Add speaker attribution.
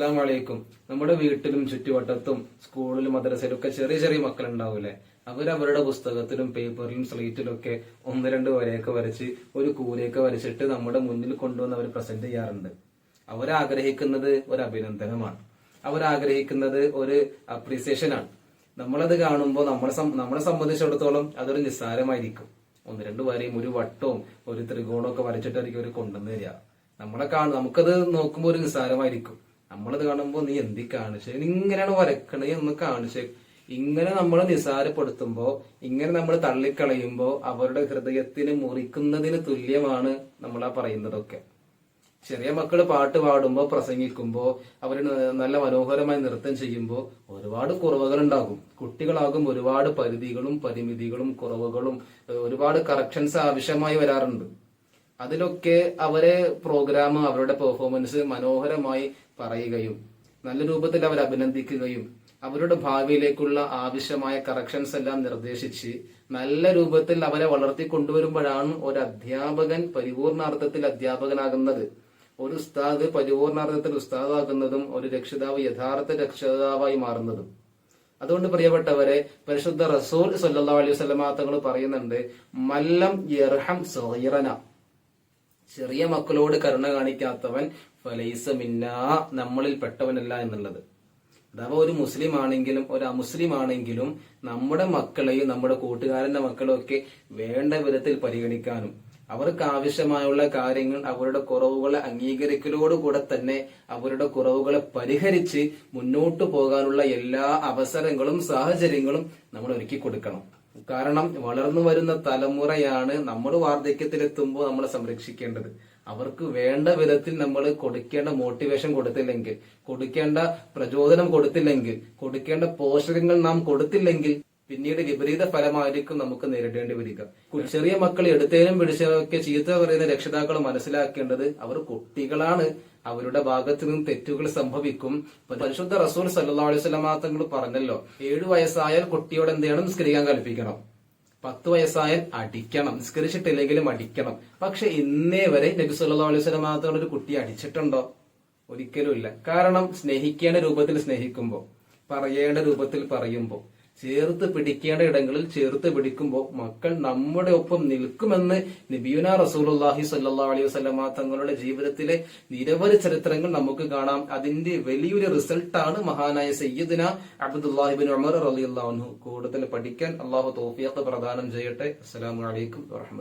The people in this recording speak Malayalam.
Speaker 1: അസ്സലാമലൈക്കും. നമ്മുടെ വീട്ടിലും ചുറ്റുവട്ടത്തും സ്കൂളിലും മദ്രസയിലും ഒക്കെ ചെറിയ ചെറിയ മക്കളുണ്ടാവൂലേ അവരവരുടെ പുസ്തകത്തിലും പേപ്പറിലും സ്ലേറ്റിലും ഒക്കെ ഒന്ന് രണ്ട് വരയൊക്കെ വരച്ച് ഒരു കൂരയൊക്കെ വരച്ചിട്ട് നമ്മുടെ മുന്നിൽ കൊണ്ടുവന്ന് അവർ പ്രസന്റ് ചെയ്യാറുണ്ട്. അവരാഗ്രഹിക്കുന്നത് ഒരു അഭിനന്ദനമാണ്. അവരാഗ്രഹിക്കുന്നത് ഒരു അപ്രീസിയേഷൻ ആണ്. നമ്മളത് കാണുമ്പോൾ നമ്മളെ നമ്മളെ സംബന്ധിച്ചിടത്തോളം അതൊരു നിസ്സാരമായിരിക്കും. ഒന്ന് രണ്ട് വരയും ഒരു വട്ടവും ഒരു ത്രികോണവും ഒക്കെ വരച്ചിട്ടായിരിക്കും അവർ കൊണ്ടുവന്നു തരിക. നമ്മളെ കാണും നമുക്കത് നോക്കുമ്പോൾ ഒരു നിസ്സാരമായിരിക്കും. നമ്മളത് കാണുമ്പോൾ നീ എന്തി കാണിച്ചേ? ഇങ്ങനെയാണ് വരക്കണേ ഒന്ന് കാണിച്ചേ. ഇങ്ങനെ നമ്മൾ നിസാരപ്പെടുത്തുമ്പോ ഇങ്ങനെ നമ്മൾ തള്ളിക്കളയുമ്പോ അവരുടെ ഹൃദയത്തിന് മുറിക്കുന്നതിന് തുല്യമാണ് നമ്മൾ ആ പറയുന്നതൊക്കെ. ചെറിയ മക്കൾ പാട്ട് പാടുമ്പോ പ്രസംഗിക്കുമ്പോ അവർ നല്ല മനോഹരമായി നൃത്തം ചെയ്യുമ്പോൾ ഒരുപാട് കുറവുകൾ ഉണ്ടാകും കുട്ടികളാകും ഒരുപാട് പരിധികളും പരിമിതികളും കുറവുകളും ഒരുപാട് കറക്ഷൻസ് ആവശ്യമായി വരാറുണ്ട്. അതിലൊക്കെ അവരെ പ്രോഗ്രാം അവരുടെ പെർഫോമൻസ് മനോഹരമായി പറയുകയും നല്ല രൂപത്തിൽ അവർ അഭിനന്ദിക്കുകയും അവരുടെ ഭാവിയിലേക്കുള്ള ആവശ്യമായ കറക്ഷൻസ് എല്ലാം നിർദ്ദേശിച്ച് നല്ല രൂപത്തിൽ അവരെ വളർത്തി കൊണ്ടുവരുമ്പോഴാണ് ഒരു അധ്യാപകൻ പരിപൂർണാർത്ഥത്തിൽ അധ്യാപകനാകുന്നത്. ഒരു ഉസ്താദ് പരിപൂർണാർത്ഥത്തിൽ ഉസ്താദാകുന്നതും ഒരു രക്ഷിതാവ് യഥാർത്ഥ രക്ഷിതാവായി മാറുന്നതും. അതുകൊണ്ട് പ്രിയപ്പെട്ടവരെ പരിശുദ്ധ റസൂൽ സല്ലാ അലൈഹി വസല്ലമ തങ്ങൾ പറയുന്നുണ്ട് മല്ലം യർഹം സഹീറന ചെറിയ മക്കളോട് കരുണ കാണിക്കാത്തവൻ ഫലൈസ മിന്നാ നമ്മളിൽ പെട്ടവനല്ല എന്നുള്ളത്. അഥവാ ഒരു മുസ്ലിം ആണെങ്കിലും ഒരു അമുസ്ലിം ആണെങ്കിലും നമ്മുടെ മക്കളെയും നമ്മുടെ കൂട്ടുകാരന്റെ മക്കളെയും ഒക്കെ വേണ്ട വിധത്തിൽ പരിഗണിക്കാനും അവർക്ക് ആവശ്യമായുള്ള കാര്യങ്ങൾ അവരുടെ കുറവുകളെ അംഗീകരിക്കലോടുകൂടെ തന്നെ അവരുടെ കുറവുകളെ പരിഹരിച്ച് മുന്നോട്ട് പോകാനുള്ള എല്ലാ അവസരങ്ങളും സാഹചര്യങ്ങളും നമ്മൾ ഒരുക്കി കൊടുക്കണം കാരണം വളർന്നു വരുന്ന തലമുറയാണ് നമ്മൾ വാർദ്ധക്യത്തിലെത്തുമ്പോൾ നമ്മൾ സംരക്ഷിക്കേണ്ടത്. അവർക്ക് വേണ്ട വിധത്തിൽ നമ്മൾ കൊടുക്കേണ്ട മോട്ടിവേഷൻ കൊടുത്തില്ലെങ്കിൽ കൊടുക്കേണ്ട പ്രചോദനം കൊടുത്തില്ലെങ്കിൽ കൊടുക്കേണ്ട പോഷകങ്ങൾ നാം കൊടുത്തില്ലെങ്കിൽ പിന്നീട് വിപരീത ഫലമായിരിക്കും നമുക്ക് നേരിടേണ്ടി വരിക. ചെറിയ മക്കൾ എടുത്തേനും പിടിച്ചൊക്കെ ചീത്ത പറയുന്ന രക്ഷിതാക്കൾ മനസ്സിലാക്കേണ്ടത് അവർ കുട്ടികളാണ്. അവരുടെ ഭാഗത്തു നിന്നും തെറ്റുകൾ സംഭവിക്കും. പരിശുദ്ധ റസൂൽ സല്ലാ അലൈഹി സ്വലാ തങ്ങൾ പറഞ്ഞല്ലോ ഏഴു വയസ്സായാൽ കുട്ടിയോട് എന്ത് ചെയ്യണം നിസ്കരിക്കാൻ കൽപ്പിക്കണം. പത്ത് വയസ്സായാൽ അടിക്കണം. നിസ്കരിച്ചിട്ടില്ലെങ്കിലും അടിക്കണം. പക്ഷെ ഇന്നേ വരെ നബി സല്ലാ അലൈഹി തങ്ങൾ ഒരു കുട്ടി അടിച്ചിട്ടുണ്ടോ? ഒരിക്കലും ഇല്ല. കാരണം സ്നേഹിക്കേണ്ട രൂപത്തിൽ സ്നേഹിക്കുമ്പോൾ പറയേണ്ട രൂപത്തിൽ പറയുമ്പോൾ ചേർത്ത് പിടിക്കേണ്ട ഇടങ്ങളിൽ ചേർത്ത് പിടിക്കുമ്പോൾ മക്കൾ നമ്മുടെ ഒപ്പം നിൽക്കുമെന്ന് നബിയുന റസൂലുള്ളാഹി സല്ലാ അലൈഹി വസ്ലമ തങ്ങളുടെ ജീവിതത്തിലെ നിരവധി ചരിത്രങ്ങൾ നമുക്ക് കാണാം. അതിന്റെ വലിയൊരു റിസൾട്ടാണ് മഹാനായ സയ്യിദിന അബ്ദുല്ലാഹിബിൻ ഉമർ അലി അള്ളാഹു കൂടുതൽ പഠിക്കാൻ അള്ളാഹു തോഫിയത്ത് പ്രദാനം ചെയ്യട്ടെ. അസ്സലാമു അലൈക്കും വറഹ്മത്തുള്ളാഹി